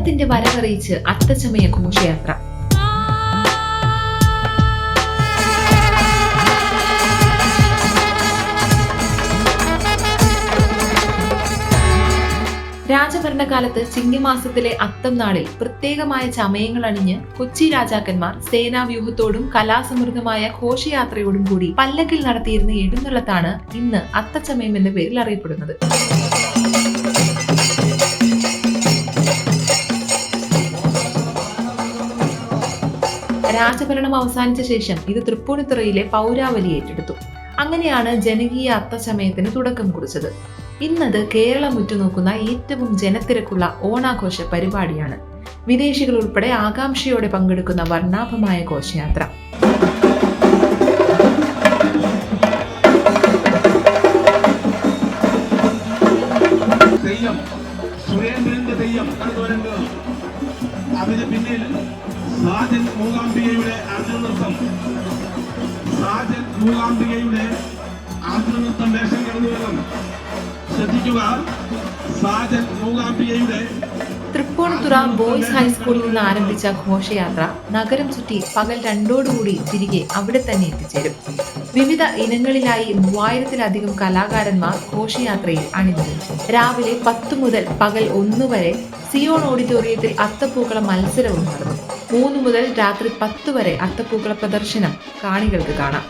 ഓണത്തിന്റെ വരവറിയിച്ച് അത്തച്ചമയ ഘോഷയാത്ര. രാജഭരണകാലത്ത് ചിങ്ങമാസത്തിലെ അത്തം നാളിൽ പ്രത്യേകമായ ചമയങ്ങൾ അണിഞ്ഞ് കൊച്ചി രാജാക്കന്മാർ സേനാവ്യൂഹത്തോടും കലാസമൃദ്ധമായ ഘോഷയാത്രയോടും കൂടി പല്ലക്കിൽ നടത്തിയിരുന്ന എഴുന്നള്ളത്താണ് ഇന്ന് അത്തച്ചമയം എന്ന പേരിൽ അറിയപ്പെടുന്നത്. രാജഭരണം അവസാനിച്ച ശേഷം ഇത് തൃപ്പൂണിത്തുറയിലെ പൗരാവലി ഏറ്റെടുത്തു. അങ്ങനെയാണ് ജനകീയ അത്തസമയത്തിന് തുടക്കം കുറിച്ചത്. ഇന്നത് കേരളം ഉറ്റുനോക്കുന്ന ഏറ്റവും ജനത്തിരക്കുള്ള ഓണാഘോഷ പരിപാടിയാണ്. വിദേശികൾ ഉൾപ്പെടെ ആകാംക്ഷയോടെ പങ്കെടുക്കുന്ന വർണാഭമായ ഘോഷയാത്ര. തെയ്യം. സുരേന്ദ്രന്റെ തെയ്യം. വരുന്നത് അതിന് പിന്നിൽ സാജൻ മൂകാംബികയുടെ അർജുനൃത്തം സാജൻ മൂകാംബികയുടെ അർജുനൃത്തം വേഷം കടന്നു വരണം ശ്രദ്ധിക്കുക. സാജൻ മൂകാംബികയുടെ തൃപ്പൂണിത്തുറ ബോയ്സ് ഹൈസ്കൂളിൽ നിന്ന് ആരംഭിച്ച ഘോഷയാത്ര നഗരം ചുറ്റി പകൽ രണ്ടോടുകൂടി തിരികെ അവിടെ തന്നെ എത്തിച്ചേരും. വിവിധ ഇനങ്ങളിലായി മൂവായിരത്തിലധികം കലാകാരന്മാർ ഘോഷയാത്രയിൽ അണിനിരന്നു. രാവിലെ പത്ത് മുതൽ പകൽ ഒന്ന് വരെ സിയോൺ ഓഡിറ്റോറിയത്തിൽ അത്തപ്പൂക്കള മത്സരവും നടന്നു. മൂന്ന് മുതൽ രാത്രി പത്ത് വരെ അത്തപ്പൂക്കള പ്രദർശനം കാണികൾക്ക് കാണാം.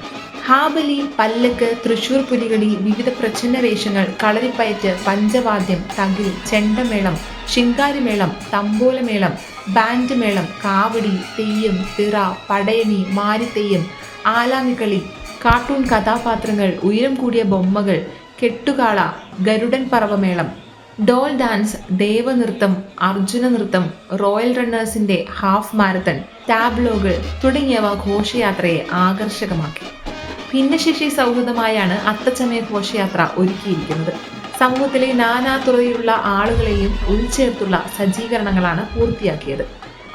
ഹാബലി പല്ലക്ക് തൃശൂർ പുലികളി വിവിധ പ്രച്ഛന്ന വേഷങ്ങൾ കളരിപ്പയറ്റ് പഞ്ചവാദ്യം തകിൽ ചെണ്ടമേളം ശിങ്കാരിമേളം തമ്പോലമേളം ബാൻഡ് മേളം കാവടി തെയ്യം തിറ പടയണി മാരിത്തെയ്യം ആലാമിക്കളി കാർട്ടൂൺ കഥാപാത്രങ്ങൾ ഉയരം കൂടിയ ബൊമ്മകൾ കെട്ടുകാള ഗരുഡൻ പറവമേളം ഡോൾ ഡാൻസ് ദേവനൃത്തം അർജുന നൃത്തം റോയൽ റണ്ണേഴ്സിന്റെ ഹാഫ് മാരത്തൺ ടാബ്ലോകൾ തുടങ്ങിയവ ഘോഷയാത്രയെ ആകർഷകമാക്കി. ഭിന്നശേഷി സൗഹൃദമായാണ് അത്തച്ചമയ ഘോഷയാത്ര ഒരുക്കിയിരിക്കുന്നത്. സമൂഹത്തിലെ നാനാതുറയിലുള്ള ആളുകളെയും ഉൾച്ചേർത്തുള്ള സജ്ജീകരണങ്ങളാണ് പൂർത്തിയാക്കിയത്.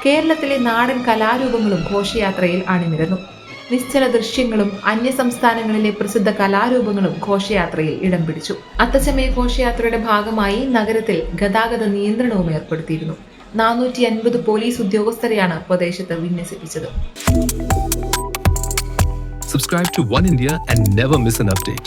കേരളത്തിലെ നാടൻ കലാരൂപങ്ങളും ഘോഷയാത്രയിൽ അണിനിരന്നു. നിശ്ചല ദൃശ്യങ്ങളും അന്യ സംസ്ഥാനങ്ങളിലെ പ്രസിദ്ധ കലാരൂപങ്ങളും ഘോഷയാത്രയിൽ ഇടം പിടിച്ചു. അത്തച്ചമയ ഘോഷയാത്രയുടെ ഭാഗമായി നഗരത്തിൽ ഗതാഗത നിയന്ത്രണവും ഏർപ്പെടുത്തിയിരുന്നു. നാനൂറ്റി അൻപത് പോലീസ് ഉദ്യോഗസ്ഥരെയാണ് പ്രദേശത്ത് വിന്യസിപ്പിച്ചത്. Subscribe to One India and never miss an update.